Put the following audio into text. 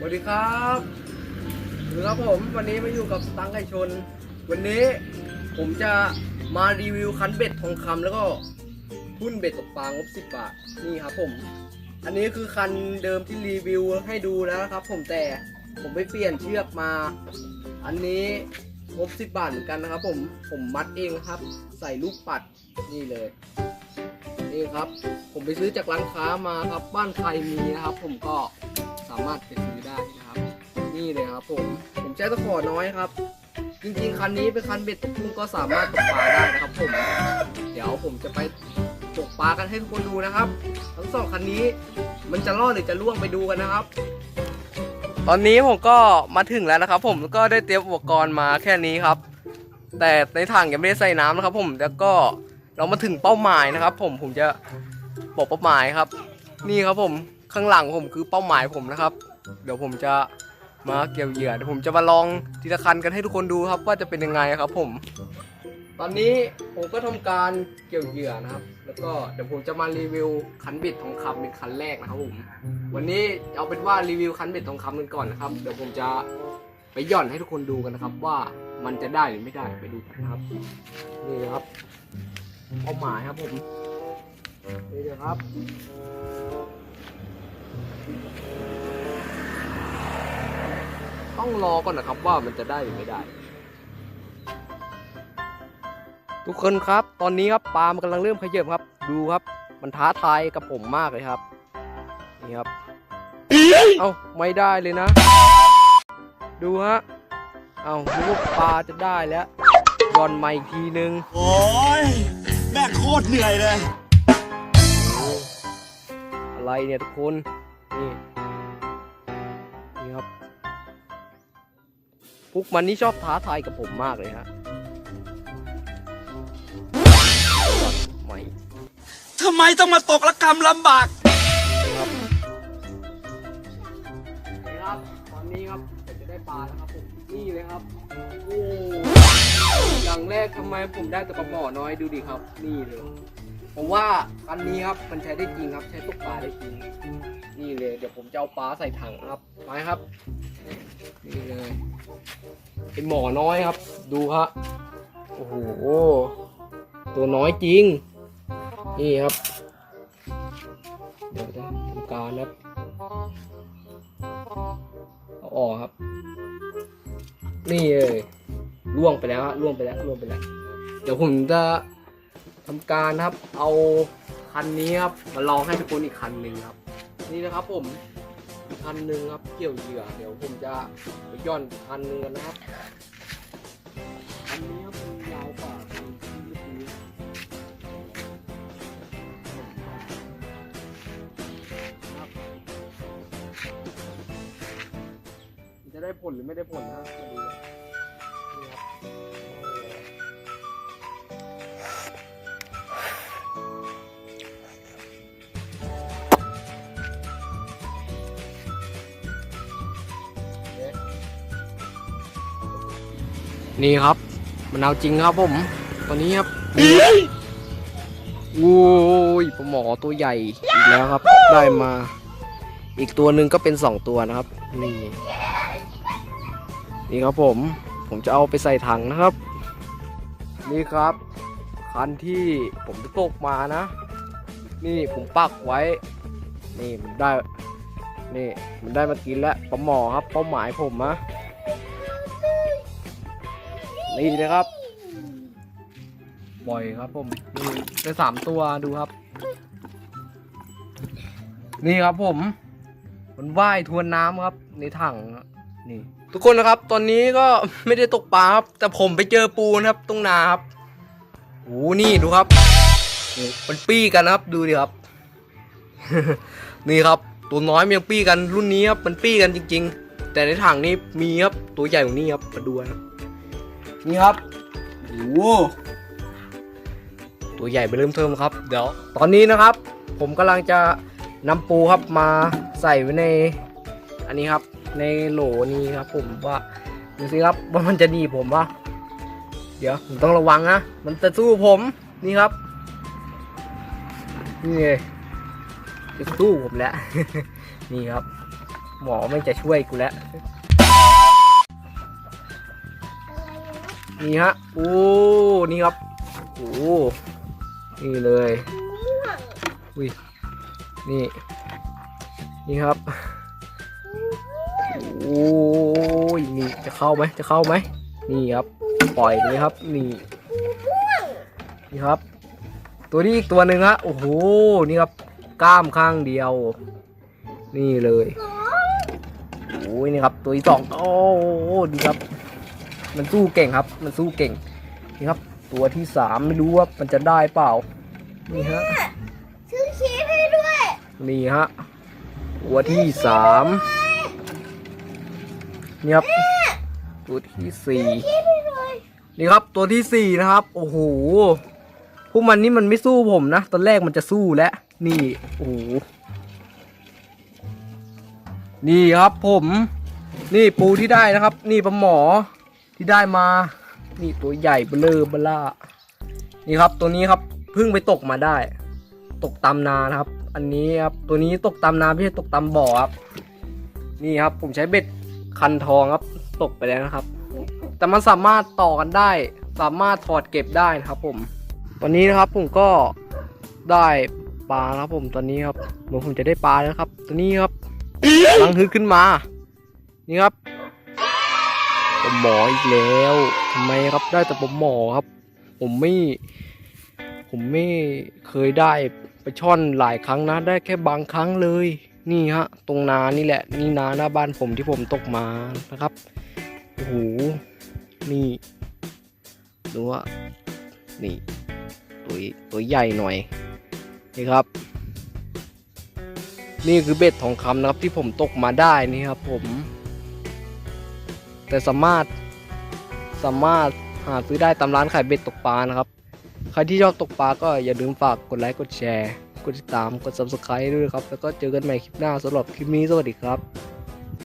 สวัสดีครับสวัสดีครับผมวันนี้มาอยู่กับตังไก่ชน วันนี้ผมจะมารีวิวคันเบ็ดทองคำแล้วก็หุ้นเบ็ดตกปลางบ10บบาทนี่ครับผม อันนี้คือคันเดิมที่รีวิวให้ดูแล้วนะครับ ผมแต่ผมไปเปลี่ยนเชือกมา อันนี้งบ10บบาทเหมือนกันนะครับ ผมผมมัดเองครับ ใส่ลูกปัดนี่เลยนี่ครับ ผมไปซื้อจากร้านค้ามาครับบ้านใครมีนะครับ ผมก็ามารถไปซื้อได้นะครับ นี่เลยครับผม ผมใช้ตะขอน้อยครับ จริงๆ คันนี้เป็นคันเบ็ดตกกุ้งก็สามารถตกปลาได้นะครับผม เดี๋ยวผมจะไปตกปลากันให้ทุกคนดูนะครับ ทั้งสองคันนี้มันจะรอดหรือจะล่วงไปดูกันนะครับ ตอนนี้ผมก็มาถึงแล้วนะครับ ผมแล้วก็ได้เตรียมอุปกรณ์มาแค่นี้ครับ แต่ในถังยังไม่ได้ใส่น้ำนะครับ ผมแล้วก็เรามาถึงเป้าหมายนะครับ ผมผมจะบอกเป้าหมายครับ นี่ครับผม ข้างหลังผมคือเป้าหมายผมนะครับ เดี๋ยวผมจะมาเกี่ยวเหยื่อเดี๋ยวผมจะมาลองทีละคันกันให้ทุกคนดูครับ ว่าจะเป็นยังไงครับ ผม ตอนนี้ผมก็ทำการเกี่ยวเหยื่อนะครับ แล้วก็เดี๋ยวผมจะมารีวิวคันเบ็ดทองคำเป็นคันแรกนะครับผมวันนี้เอาเป็นว่ารีวิวคันเบ็ดทองคำกันก่อนนะครับ เดี๋ยวผมจะไปหย่อนให้ทุกคนดูกันนะครับ ว่ามันจะได้หรือไม่ได้ไปดูกันครับนี่นะครับเป้าหมายครับผมนี่เลยครับ ต้องรอก่อนนะครับว่ามันจะได้หรือไม่ได้ ทุกคนครับ ตอนนี้ครับปลามันกำลังเริ่มขยับครับ ดูครับ มันท้าทายกับผมมากเลยครับ นี่ครับ เอ้าไม่ได้เลยนะ ดูฮะ เอ้าดูว่าปลาจะได้แล้วย่อนมาอีกทีนึง โอ้ยแม่งโคตรเหนื่อยเลย อะไรเนี่ยทุกคน นี่นี่ กมันนี่ชอบท้าทายกับผมมากเลยฮะไม่ทำไมต้องมาตกละกรรมลำบากครับนี่ครับตอนนี้ครับผมจะได้ปลาแล้วครับผมนี่เลยครับโอ้อย่างแรกทำไมผมได้แต่ปลาหมอน้อยดูดิครับ นี่เลยผมว่าคันนี้ครับมันใช้ได้จริงครับ ใช้ตกปลาได้จริง นี่เลย เดี๋ยวผมจะเอาปลาใส่ถังครับไปครับ นี่เลยเป็นหมอน้อยครับ ดูฮะโอ้โหตัวน้อยจริง นี่ครับ เดี๋ยวจะทำการนะครับเอาออกครับ นี่เลยล่วงไปแล้วฮะล่วงไปแล้วล่วงไปแล้ว เดี๋ยวผมจะทำการครับ เอาคันนี้ครับมาลองให้ทุกคนอีกคันหนึ่งครับ นี่นะครับผม อันหนึ่งครับ เกี่ยวเหยื่อเดี๋ยวผมจะไปย่อนพันหนึ่งกันนะครับ อันนี้ครับมันยาวกว่าคันที่เมื่อกี้ครับจะได้ผลหรือไม่ได้ผลนะมาดู นี่ครับมันเอาจริงครับผมตัวนี้ครับโอ้ยปลาหมอตัวใหญ่อีกแล้วครับ ได้มา อีกตัวหนึ่งก็เป็นสองตัวนะครับ นี่ นี่ครับผม ผมจะเอาไปใส่ถังนะครับ นี่ครับ คันที่ผมจะตกมานะ นี่ผมปักไว้ นี่มันได้ นี่มันได้มากินแล้วปลาหมอครับเป้าหมายผมนะ นี่นะครับ บ่อยครับผมนี่ได้สามตัวดูครับ นี่ครับผม มันว่ายทวนน้ำครับ ในถังนี่ ทุกคนนะครับ ตอนนี้ก็ไม่ได้ตกปลาครับ แต่ผมไปเจอปูนะครับ ตรงนาครับโอ้นี่ดูครับมันปี้กันนะครับ ดูดิครับ นี่ครับ ตัวน้อยมันยังปี้กันรุ่นนี้ครับ มันปี้กันจริง ๆ แต่ในถังนี้มีครับ ตัวใหญ่กว่านี้ครับ มาดูนะครับ นี่ครับโอ้โหตัวใหญ่ไปเริ่มเทิมครับ เดี๋ยว ตอนนี้นะครับ ผมกำลังจะนำปูครับมาใส่ไว้ใน อันนี้ครับ ในโหลนี้ครับ ผมว่าดูสิครับว่ามันจะดีผมปะเดี๋ยวผมต้องระวังนะมันจะสู้ผมนี่ครับนี่ไงจะสู้ผมแล้ว นี่ครับ หมอไม่จะช่วยกูแล้ว นี่ฮะโอ้นี่ครับโอ้นี่เลยอุ้ยนี่ นี่ครับโอ้ยนี่จะเข้าไหมจะเข้าไหมนี่ครับ ปล่อยเลยครับ นี่นี่ครับ ตัวนี้อีกตัวหนึ่งฮะโอ้โหนี่ครับกล้ามข้างเดียว นี่เลยโอ้ยนี่ครับ ตัวที่สองโอ้ดีครับ มันสู้เก่งครับ มันสู้เก่งนี่ครับ ตัวที่สามไม่รู้ว่ามันจะได้เปล่า นี่ฮะซื้อชีสให้ด้วย นี่ฮะ ตัวที่สามนี่ครับ ตัวที่สี่ชีสให้ด้วยนี่ครับ ตัวที่สี่นะครับ โอ้โห พวกมันนี่มันไม่สู้ผมนะ ตอนแรกมันจะสู้แล้ว นี่ โอ้โห นี่ครับผม นี่ปูที่ได้นะครับ นี่ปลาหมอ ที่ได้มา นี่ตัวใหญ่เบลอเบล่า นี่ครับตัวนี้ครับเพิ่งไปตกมาได้ ตกตามนานะครับ อันนี้ครับตัวนี้ตกตามนาไม่ใช่ตกตามบ่อครับ นี่ครับผมใช้เบ็ดคันทองครับ ตกไปแล้วนะครับ แต่มันสามารถต่อกันได้ สามารถถอดเก็บได้นะครับผม ตอนนี้นะครับผมก็ได้ปลาครับผมตอนนี้ครับเหมือนผมจะได้ปลาแล้วครับ ตัวนี้ครับกำลังฮึดขึ้นมา นี่ครับ ปมหมออีกแล้วทำไมครับได้แต่ปมหมอครับ ผมไม่ ผมไม่เคยได้ไปช่อนหลายครั้งนะได้แค่บางครั้งเลย นี่ฮะ ตรงนานี่แหละ นี่นาหน้าบ้านผมที่ผมตกมานะครับโอ้โหนี่ดูว่านี่ตัวตัวใหญ่หน่อยนี่ครับ นี่คือเบ็ดทองคำนะครับที่ผมตกมาได้นี่ครับผม แต่สามารถสามารถหาซื้อได้ตามร้านขายเบ็ดตกปลานะครับ ใครที่ชอบตกปลาก็อย่าลืมฝากกดไลค์กดแชร์ กดติดตามกด subscribe ด้วยนะครับ แล้วก็เจอกันใหม่คลิปหน้าสำหรับคลิปนี้สวัสดีครับ